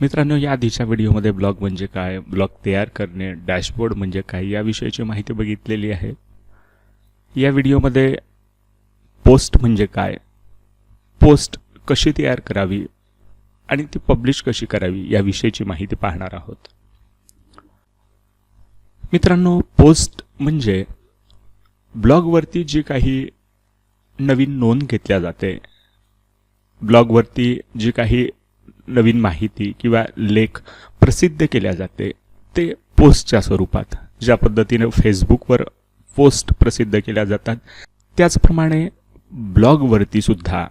मित्रांनो या आधीच्या व्हिडिओमध्ये ब्लॉग म्हणजे काय? ब्लॉग तयार करणे डॅशबोर्ड म्हणजे काय? याविषयीची माहिती बघितलेली आहे. या व्हिडिओमध्ये पोस्ट म्हणजे काय? पोस्ट कशी तयार करावी आणि ती पब्लिश कशी करावी याविषयीची माहिती पाहणार आहोत. मित्रांनो पोस्ट म्हणजे ब्लॉगवरती जी काही नवीन नोंद घेतल्या जाते ब्लॉगवरती जी काही नवीन माहिती किंवा लेख प्रसिद्ध केल्या जाते ते पोस्टच्या स्वरूपात. ज्या पद्धतीने फेसबुकवर पोस्ट प्रसिद्ध केल्या जातात त्याचप्रमाणे ब्लॉगवरती सुद्धा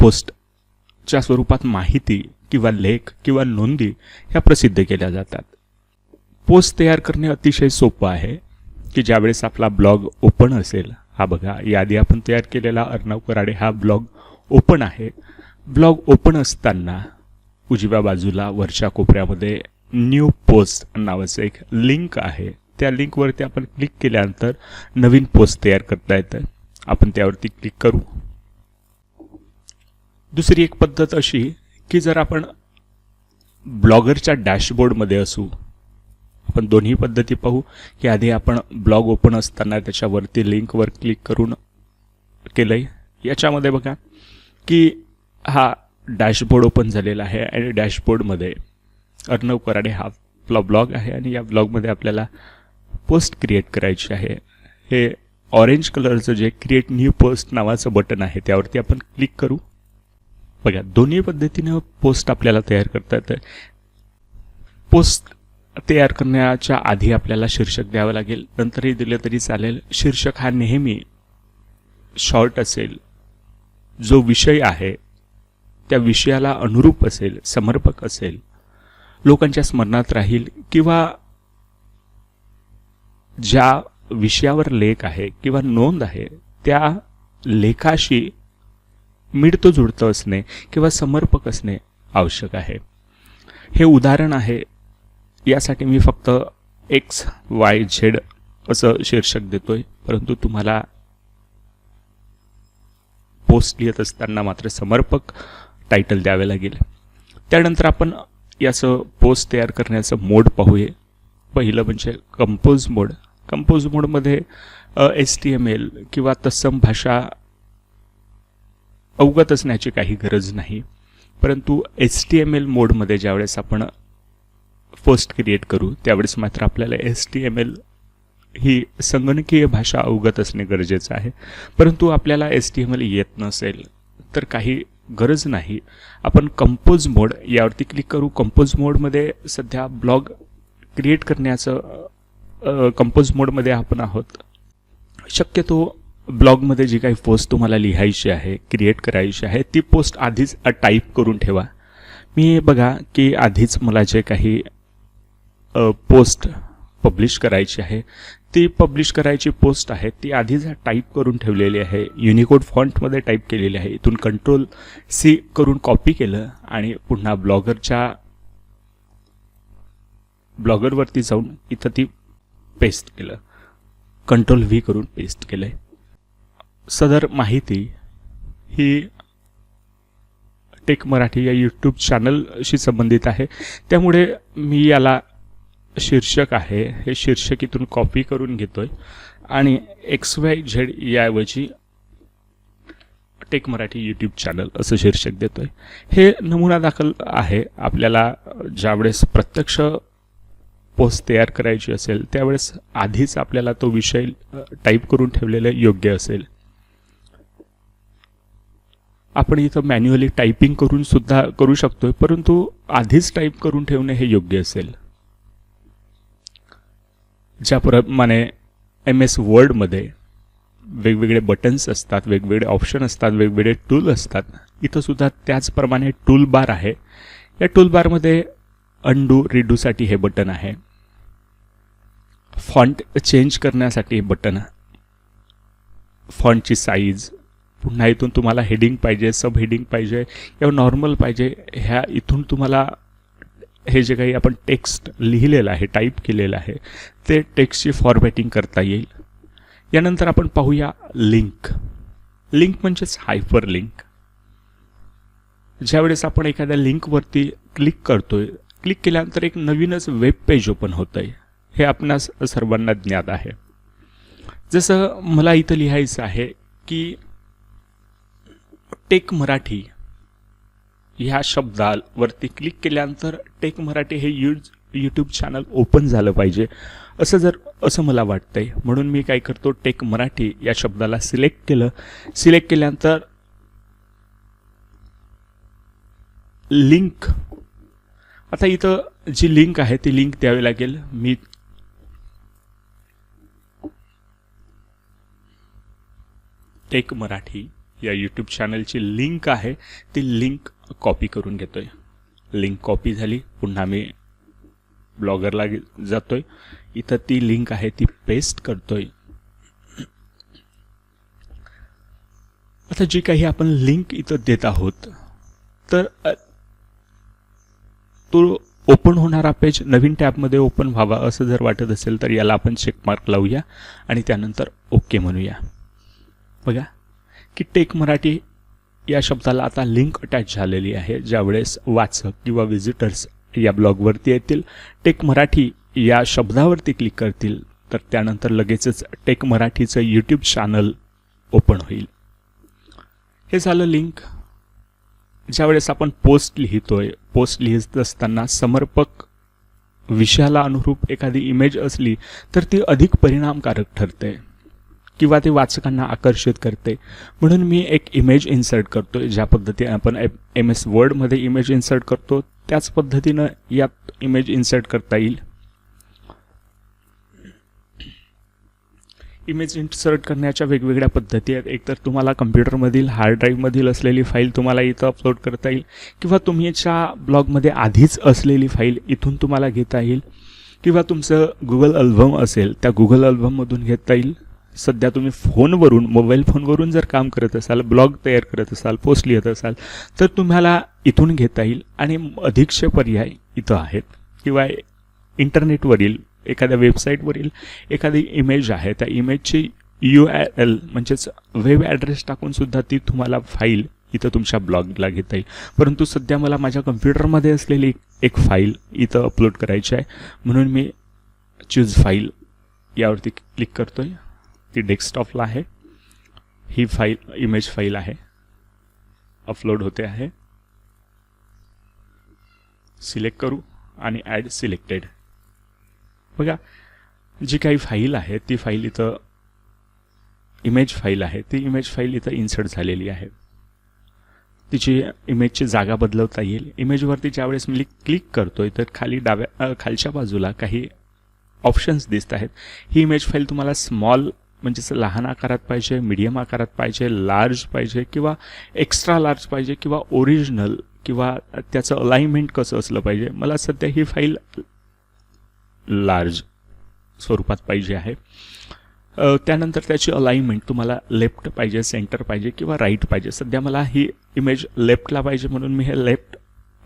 पोस्टच्या स्वरूपात माहिती किंवा लेख किंवा नोंदी ह्या प्रसिद्ध केल्या जातात. पोस्ट तयार करणे अतिशय सोपं आहे की ज्यावेळेस आपला ब्लॉग ओपन असेल. हा बघा यादी आपण तयार केलेला अर्णव कराडे हा ब्लॉग ओपन आहे. ब्लॉग ओपन असताना उजव्या बाजूला वरच्या कोपऱ्यामध्ये न्यू पोस्ट नावाचं एक लिंक आहे. त्या लिंकवरती आपण क्लिक केल्यानंतर नवीन पोस्ट तयार करता येतं. आपण त्यावरती क्लिक करू. दुसरी एक पद्धत अशी की जर आपण ब्लॉगरच्या डॅशबोर्डमध्ये असू आपण दोन्ही पद्धती पाहू की आधी आपण ब्लॉग ओपन असताना त्याच्यावरती लिंकवर क्लिक करून केलं आहे याच्यामध्ये बघा की हा डॅशबोर्ड ओपन झालेला आहे आणि डॅशबोर्डमध्ये अर्णव कराडे हा आपला ब्लॉग आहे आणि या ब्लॉगमध्ये आपल्याला पोस्ट क्रिएट करायची आहे. हे ऑरेंज कलरचं जे क्रिएट न्यू पोस्ट नावाचं बटन आहे त्यावरती आपण क्लिक करू. बघा दोन्ही पद्धतीनं पोस्ट आपल्याला तयार करता येतं. पोस्ट तयार करण्याच्या आधी आपल्याला शीर्षक द्यावं लागेल. नंतरही दिलं तरी चालेल. शीर्षक हा नेहमी शॉर्ट असेल. जो विषय आहे त्या विषयाला अनुरूप असेल समर्पक असेल लोकांच्या स्मरणात राहील किंवा ज्या विषयावर लेख आहे किंवा नोंद आहे त्या लेखाशी मिळतं जुळतं असणे किंवा समर्पक असणे आवश्यक आहे. हे उदाहरण आहे. यासाठी मी फक्त एक्स वाय झेड असं शीर्षक देतोय परंतु तुम्हाला पोस्ट लिहित असताना मात्र समर्पक टायटल द्यावे लागेल त्यानंतर आपण याचं पोस्ट तयार करण्याचं मोड पाहूया. पहिलं म्हणजे कंपोज मोड कंपोज मोडमध्ये एस टी एम एल किंवा तत्सम भाषा अवगत असण्याची काही गरज नाही. परंतु एस टी एम एल मोडमध्ये ज्यावेळेस आपण पोस्ट क्रिएट करू त्यावेळेस मात्र आपल्याला एस टी एम एल ही संगणकीय भाषा अवगत असणे गरजेचं आहे. परंतु आपल्याला एस टी एम एल येत नसेल तर काही गरज नाही. आपण कंपोज मोड यावरती क्लिक करू. कंपोज मोडमध्ये सध्या ब्लॉग क्रिएट करण्याचं कंपोज मोडमध्ये आपण आहोत. शक्यतो ब्लॉगमध्ये जी काही पोस्ट तुम्हाला लिहायची आहे क्रिएट करायची आहे ती पोस्ट आधीच टाईप करून ठेवा. मी बघा की आधीच मला जे काही पोस्ट पब्लिश करायची आहे. ती पब्लिश करायची पोस्ट आहे ती आधीच टाईप करून ठेवलेली आहे. युनिकोड फॉन्टमध्ये टाईप केलेली आहे. इथून कंट्रोल सी करून कॉपी केलं आणि पुन्हा ब्लॉगरच्या ब्लॉगरवरती जाऊन इथं ती पेस्ट केलं. कंट्रोल व्ही करून पेस्ट केलं आहे सदर माहिती ही टेक मराठी या यूट्यूब चॅनलशी संबंधित आहे. त्यामुळे मी याला शीर्षक आहे. हे शीर्षक इथून कॉपी करून घेतोय. आणि एक्स वाय झेड याऐवजी टेक मराठी यूट्यूब चॅनल असं शीर्षक देतोय. हे नमुना दाखल आहे. आपल्याला ज्यावेळेस प्रत्यक्ष पोस्ट तयार करायची असेल त्यावेळेस आधीच आपल्याला तो विषय टाईप करून ठेवलेलं योग्य असेल. आपण इथं मॅन्युअली टायपिंग करून सुद्धा करू शकतोय परंतु आधीच टाईप करून ठेवणे हे योग्य असेल. ज्याप्रमाणे एम एस वर्डमध्ये वेगवेगळे बटन्स असतात वेगवेगळे ऑप्शन असतात वेगवेगळे टूल असतात. इथंसुद्धा त्याचप्रमाणे टूल बार आहे. या टूल बारमध्ये अंडू रिडूसाठी हे बटन आहे. फॉन्ट चेंज करण्यासाठी हे बटन फॉन्टची साईज पुन्हा इथून तुम्हाला हेडिंग पाहिजे सब हेडिंग पाहिजे किंवा नॉर्मल पाहिजे ह्या इथून तुम्हाला हे जे काही आपण टेक्स्ट लिहिलेलं आहे टाईप केलेलं आहे ते टेक्स्टची फॉर्मॅटिंग करता येईल. यानंतर आपण पाहूया लिंक लिंक म्हणजेच हायपर लिंक ज्यावेळेस आपण एखाद्या लिंकवरती क्लिक करतोय क्लिक केल्यानंतर एक नवीनच वेब पेज ओपन होतं आहे हे आपणास सर्वांना ज्ञात आहे. जसं मला इथं लिहायचं आहे की टेक मराठी. ह्या शब्दावरती क्लिक केल्यानंतर टेक मराठी हे यूज यूट्यूब चॅनल ओपन झालं पाहिजे. असं जर असं मला वाटतंय. म्हणून मी काय करतो टेक मराठी या शब्दाला सिलेक्ट केलं. सिलेक्ट केल्यानंतर लिंक आता इथं जी लिंक आहे ती लिंक द्यावी लागेल. मी टेक मराठी. या यूट्यूब चॅनलची लिंक आहे. ती लिंक कॉपी करून घेतोय. लिंक कॉपी झाली. पुन्हा मी ब्लॉगरला जातोय. इथं ती लिंक आहे. ती पेस्ट करतोय. आता जी काही आपण लिंक इथं देत आहोत तर तो ओपन होणारा पेज नवीन टॅबमध्ये ओपन व्हावा असं जर वाटत असेल तर याला आपण चेकमार्क लावूया आणि त्यानंतर ओके म्हणूया. बघा. की टेक मराठी या शब्दाला आता लिंक अटॅच झालेली आहे. ज्यावेळेस वाचक किंवा व्हिजिटर्स या ब्लॉगवरती येतील टेक मराठी या शब्दावरती क्लिक करतील तर त्यानंतर लगेचच टेक मराठीचं यूट्यूब चॅनल ओपन होईल. हे झालं लिंक ज्यावेळेस आपण पोस्ट लिहितोय पोस्ट लिहित असताना समर्पक विषयाला अनुरूप एखादी इमेज असली तर ती अधिक परिणामकारक ठरते. किंवा ते वाचकांना आकर्षित करते. म्हणून मी एक इमेज इन्सर्ट करतो ज्या पद्धतीने आपण एम एस वर्डमध्ये इमेज इन्सर्ट करतो त्याच पद्धतीनं यात इमेज इन्सर्ट करता येईल. इमेज इन्सर्ट करण्याच्या वेगवेगळ्या पद्धती आहेत. एकतर तुम्हाला कम्प्युटरमधील हार्ड ड्राईव्हमधील असलेली फाईल तुम्हाला इथं अपलोड करता येईल. किंवा तुमच्या ब्लॉगमध्ये आधीच असलेली फाईल इथून तुम्हाला घेता येईल. किंवा तुमचं गुगल अल्बम असेल त्या गुगल अल्बममधून घेता येईल. सध्या तुम्ही फोनवरून मोबाईल फोनवरून जर काम करत असाल ब्लॉग तयार करत असाल पोस्ट लिहित असाल तर तुम्हाला इथून घेता येईल आणि अधिकचे पर्याय इथं आहेत. किंवा इंटरनेटवरील एखाद्या वेबसाईटवरील एखादी इमेज आहे त्या इमेजची यू आय एल म्हणजेच वेब ॲड्रेस टाकूनसुद्धा ती तुम्हाला फाईल इथं तुमच्या ब्लॉगला घेता येईल. परंतु सध्या मला माझ्या कम्प्युटरमध्ये असलेली एक फाईल इथं अपलोड करायची आहे. म्हणून मी चूज फाईल यावरती क्लिक करतो आहे ती डेस्कटॉपला आहे. ही फाईल इमेज फाईल आहे. अपलोड होते आहे. सिलेक्ट करू आणि ॲड सिलेक्टेड बघा जी काही फाईल आहे ती फाईल इथं इमेज फाईल आहे. ती इमेज फाईल इथं इन्सर्ट झालेली आहे. तिची इमेजची जागा बदलवता येईल. इमेजवरती ज्यावेळेस मी क्लिक करतोय तर खाली डाव्या खालच्या बाजूला काही ऑप्शन्स दिसत आहेत. ही इमेज फाईल तुम्हाला स्मॉल म्हणजेच लहान आकारात पाहिजे मीडियम आकारात पाहिजे लार्ज पाहिजे किंवा एक्स्ट्रा लार्ज पाहिजे किंवा ओरिजिनल किंवा त्याचं अलाइनमेंट कसं असलं पाहिजे. मला सध्या ही फाईल लार्ज स्वरूपात पाहिजे आहे. त्यानंतर त्याची अलाइनमेंट तुम्हाला लेफ्ट पाहिजे सेंटर पाहिजे किंवा राईट पाहिजे. सध्या मला ही इमेज लेफ्टला पाहिजे म्हणून मी हे लेफ्ट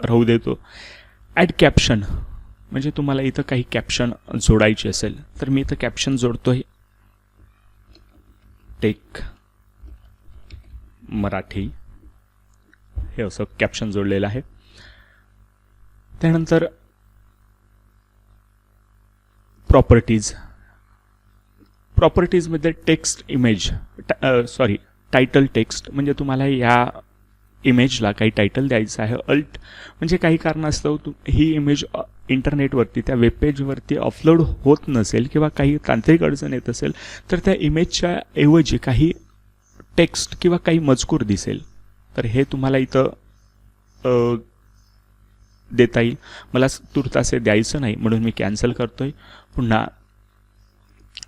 राहू देतो. ॲड कॅप्शन म्हणजे तुम्हाला इथं काही कॅप्शन जोडायची असेल तर मी इथं कॅप्शन जोडतो आहे टेक मराठी हे असं कॅप्शन जोडलेलं आहे. त्यानंतर properties प्रॉपर्टीजमध्ये text image sorry title text म्हणजे तुम्हाला या इमेजला काही टायटल द्यायचं आहे. अल्ट म्हणजे काही कारणास्तव तू ही इमेज इंटरनेटवरती त्या वेबपेजवरती अपलोड होत नसेल किंवा काही तांत्रिक अडचण येत असेल तर त्या इमेजच्या ऐवजी काही टेक्स्ट किंवा काही मजकूर दिसेल. तर हे तुम्हाला इथं देता येईल. मला तुर्तासे द्यायचं नाही म्हणून मी कॅन्सल करतो आहे पुन्हा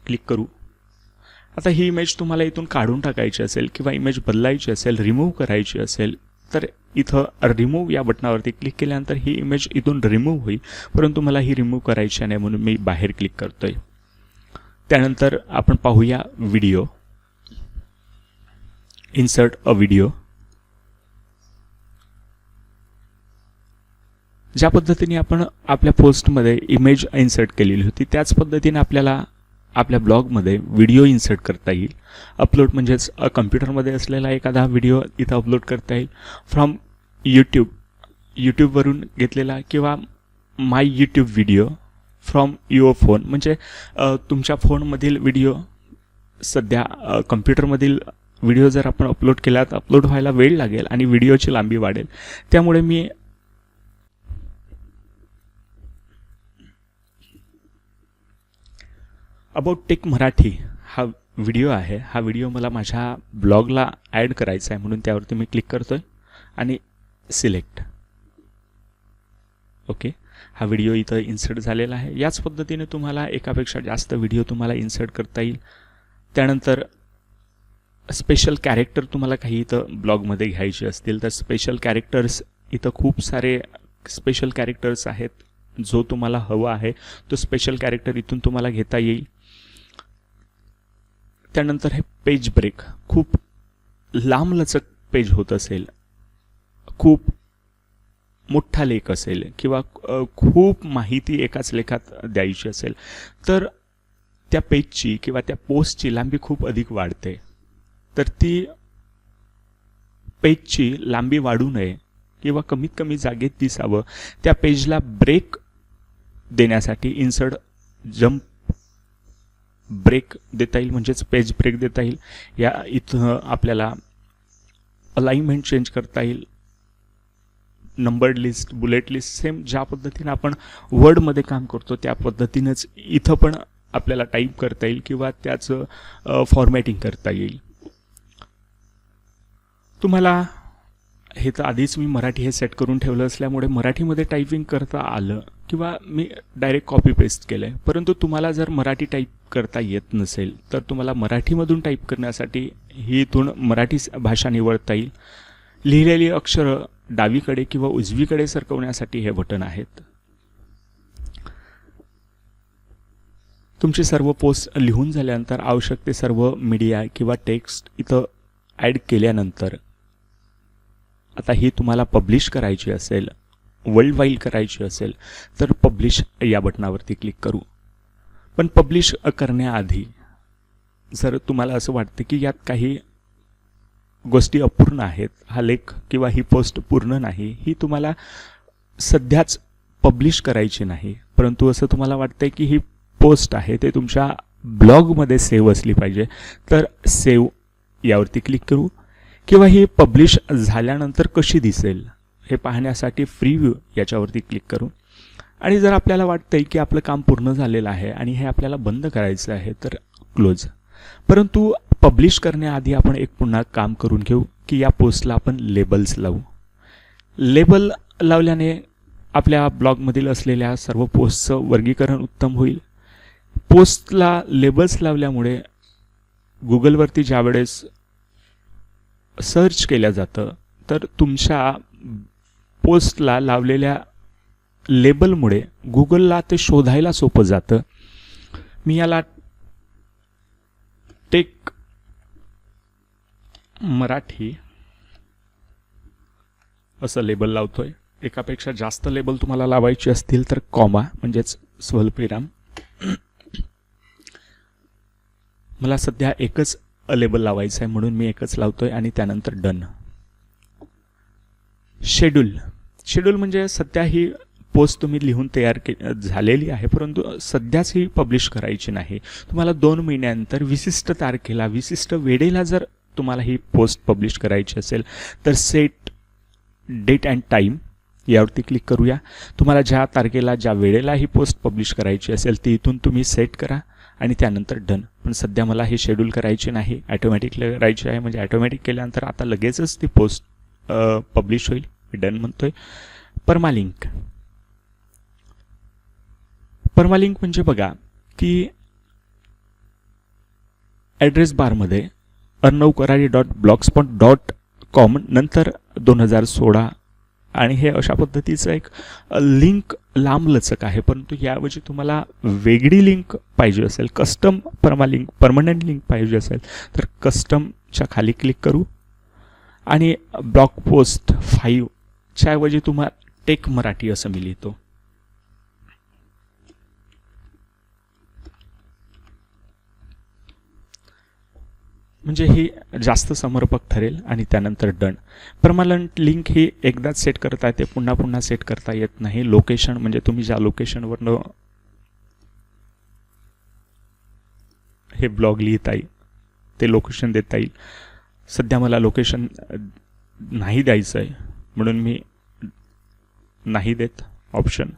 क्लिक करू. आता ही इमेज तुम्हाला इथून काढून टाकायची असेल किंवा इमेज बदलायची असेल रिमूव्ह करायची असेल तर इथं रिमूव्ह या बटनावरती क्लिक केल्यानंतर ही इमेज इथून रिमूव्ह होईल. परंतु मला ही रिमूव्ह करायची नाही म्हणून मी बाहेर क्लिक करतोय. त्यानंतर आपण पाहूया व्हिडिओ इन्सर्ट अ व्हिडिओ ज्या पद्धतीने आपण आपल्या पोस्टमध्ये इमेज इन्सर्ट केलेली होती त्याच पद्धतीने आपल्याला आपल्या ब्लॉगमध्ये व्हिडिओ इन्सर्ट करता येईल. अपलोड म्हणजेच कम्प्युटरमध्ये असलेला एखादा व्हिडिओ इथं अपलोड करता येईल. फ्रॉम यूट्यूब यूट्यूबवरून घेतलेला किंवा my YouTube video from your phone. म्हणजे तुमच्या फोनमधील व्हिडिओ सध्या कम्प्युटरमधील व्हिडिओ जर आपण अपलोड केला तर अपलोड व्हायला वेळ लागेल आणि व्हिडिओची लांबी वाढेल. त्यामुळे मी अबाउट टेक मराठी हा व्हिडिओ आहे. हा व्हिडिओ मला माझ्या ब्लॉगला ॲड करायचा आहे म्हणून त्यावरती मी क्लिक करतो आहे आणि सिलेक्ट ओके हा व्हिडिओ इथं इन्सर्ट झालेला आहे. याच पद्धतीने तुम्हाला एकापेक्षा जास्त व्हिडिओ तुम्हाला इन्सर्ट करता येईल. त्यानंतर स्पेशल कॅरेक्टर तुम्हाला काही इथं ब्लॉगमध्ये घ्यायचे असतील तर स्पेशल कॅरेक्टर्स इथं खूप सारे स्पेशल कॅरेक्टर्स आहेत. जो तुम्हाला हवा आहे तो स्पेशल कॅरेक्टर इथून तुम्हाला घेता येईल. त्यानंतर हे पेज ब्रेक खूप लांबलचक पेज होत असेल. खूप मोठा लेख असेल किंवा खूप माहिती एकाच लेखात द्यायची असेल तर त्या पेजची किंवा त्या पोस्टची लांबी खूप अधिक वाढते. तर ती पेजची लांबी वाढू नये किंवा कमीत कमी जागेत दिसावं त्या पेजला ब्रेक देण्यासाठी इन्सर्ट जम्प ब्रेक देता येईल म्हणजेच पेज ब्रेक देता येईल. या इथं आपल्याला अलाइनमेंट चेंज करता येईल. Numbered list bullet list same ज्या पद्धतीनं आपण वर्डमध्ये काम करतो त्या पद्धतीनंच इथं पण आपल्याला टाईप करता येईल किंवा त्याचं फॉर्मॅटिंग करता येईल. तुम्हाला हे तर आधीच मी मराठी हे सेट करून ठेवलं असल्यामुळे मराठीमध्ये टायपिंग करता आलं किंवा मी डायरेक्ट कॉपी पेस्ट केलं आहे परंतु तुम्हाला जर मराठी टाईप करता येत नसेल तर तुम्हाला मराठीमधून टाईप करण्यासाठी ही इथून मराठी भाषा निवडता येईल. लिहिलेली अक्षरं डावीकडे किंवा उजवीकडे सरकवण्यासाठी हे बटन आहेत. तुमची सर्व पोस्ट लिहून झाल्यानंतर आवश्यक ते सर्व मीडिया किंवा टेक्स्ट इथं ॲड केल्यानंतर आता ही तुम्हाला पब्लिश करायची असेल वर्ल्ड वाईड करायची असेल तर पब्लिश या बटनावरती क्लिक करू. पण पब्लिश करण्याआधी जर तुम्हाला असं वाटतं की यात काही गोष्टी अपूर्ण आहेत हा लेख किंवा ही पोस्ट पूर्ण नाही ही तुम्हाला सध्याच पब्लिश करायची नाही परंतु असं तुम्हाला वाटतंय की ही पोस्ट आहे ते तुमच्या ब्लॉगमध्ये सेव्ह असली पाहिजे तर सेव्ह यावरती क्लिक करू. किंवा ही पब्लिश झाल्यानंतर कशी दिसेल हे पाहण्यासाठी फ्री व्ह्यू याच्यावरती क्लिक करू. आणि जर आपल्याला वाटतं आहे की आपलं काम पूर्ण झालेलं आहे आणि हे आपल्याला बंद करायचं आहे तर क्लोज. परंतु पब्लिश करण्याआधी आपण एक पुन्हा काम करून घेऊ की या पोस्टला आपण लेबल्स लावू. लेबल लावल्याने आपल्या ब्लॉगमधील असलेल्या सर्व पोस्टचं वर्गीकरण उत्तम होईल. पोस्टला लेबल्स लावल्यामुळे गुगलवरती ज्यावेळेस सर्च केलं जातं तर तुमच्या पोस्टला लावलेल्या लेबलमुळे गुगलला ते शोधायला सोपं जातं. मी याला टेक मराठी असं लेबल लावतोय. एकापेक्षा जास्त लेबल तुम्हाला लावायची असतील तर कॉमा म्हणजेच स्वल्पिराम मला सध्या एकच लेबल लावायचं आहे म्हणून मी एकच लावतो आहे आणि त्यानंतर डन शेड्यूल शेड्यूल म्हणजे सध्या ही पोस्ट तुम्ही लिहून तयार के झालेली आहे परंतु सध्याच ही पब्लिश करायची नाही. तुम्हाला दोन महिन्यानंतर विशिष्ट तारखेला विशिष्ट वेळेला जर तुम्हाला ही पोस्ट पब्लिश करायची असेल तर सेट डेट अँड टाईम यावरती क्लिक करूया. तुम्हाला ज्या तारखेला ज्या वेळेला ही पोस्ट पब्लिश करायची असेल ती इथून तुम्ही सेट करा. आणि त्यानंतर डन पण सध्या मला हे शेड्यूल करायचे नाही ॲटोमॅटिक करायचे आहे. म्हणजे ॲटोमॅटिक केल्यानंतर आता लगेचच ती पोस्ट पब्लिश होईल. मी डन म्हणतोय. परमालिंक परमालिंक म्हणजे बघा की ॲड्रेस बारमध्ये अर्णव करारी डॉट ब्लॉगस्पॉट डॉट कॉम नंतर दोन हजार सोळा. आणि हे अशा पद्धतीचं एक लिंक लांबलचक आहे परंतु याऐवजी तुम्हाला वेगळी लिंक पाहिजे असेल custom permalink permanent link पाहिजे असेल तर कस्टमच्या खाली क्लिक करू. आणि ब्लॉग पोस्ट फाईव्हच्या ऐवजी तुम्हाला टेक मराठी असं मी लिहितो. म्हणजे ही जास्त समर्पक ठरेल आणि त्यानंतर डन परमनंट लिंक ही एकदाच सेट करता येते पुन्हा पुन्हा सेट करता येत नाही. लोकेशन म्हणजे तुम्ही ज्या लोकेशनवरनं हे ब्लॉग लिहिता येईल ते लोकेशन देता येईल. सध्या मला लोकेशन नाही द्यायचं आहे म्हणून मी नाही देत ऑप्शन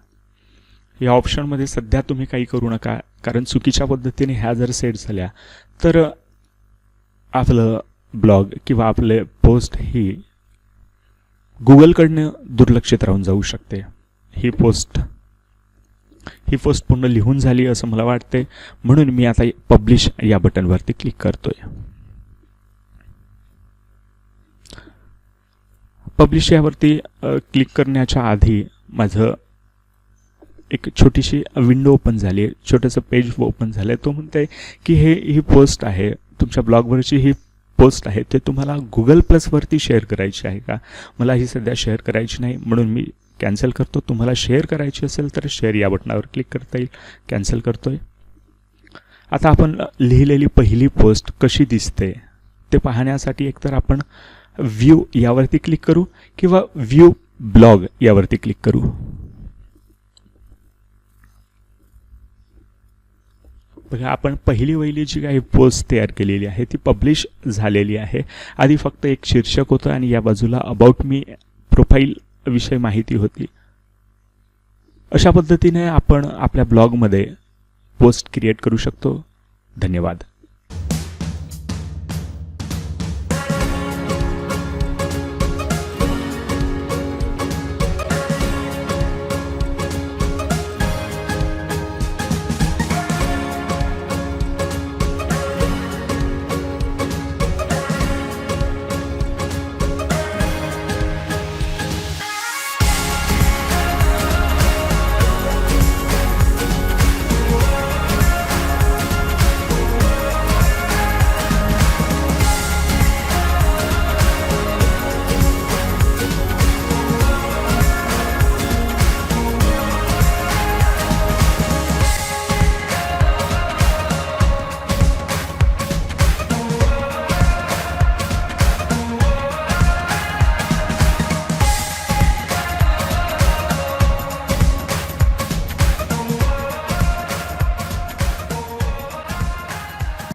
या ऑप्शनमध्ये सध्या तुम्ही काही करू नका. कारण चुकीच्या पद्धतीने ह्या जर सेट झाल्या तर आपलं ब्लॉग किंवा आपले पोस्ट ही गुगलकडनं दुर्लक्षित राहून जाऊ शकते. ही पोस्ट ही पोस्ट पूर्ण लिहून झाली असं मला वाटते. म्हणून मी आता पब्लिश या बटनवरती क्लिक करतोय. पब्लिश यावरती क्लिक करण्याच्या आधी माझं एक छोटीशी विंडो ओपन झाली. आहे छोटंसं पेज ओपन झालं आहे तो म्हणतं आहे की हे ही पोस्ट आहे. तुमच्या ब्लॉगवरची ही पोस्ट आहे ते तुम्हाला गुगल प्लसवरती शेअर करायची आहे का? मला ही सध्या शेअर करायची नाही म्हणून मी कॅन्सल करतो. तुम्हाला शेअर करायची असेल तर शेअर या बटनावर क्लिक करता येईल. कॅन्सल करतोय. आता आपण लिहिलेली पहिली पोस्ट कशी दिसते ते पाहण्यासाठी एकतर आपण व्ह्यू यावरती क्लिक करू किंवा व्ह्यू ब्लॉग यावरती क्लिक करू. बघा आपण पहिली वहिली जी काही पोस्ट तयार केलेली आहे ती पब्लिश झालेली आहे. आधी फक्त एक शीर्षक होतं आणि या बाजूला अबाउट मी प्रोफाईल विषय माहिती होती. अशा पद्धतीने आपण आपल्या ब्लॉगमध्ये पोस्ट क्रिएट करू शकतो. धन्यवाद.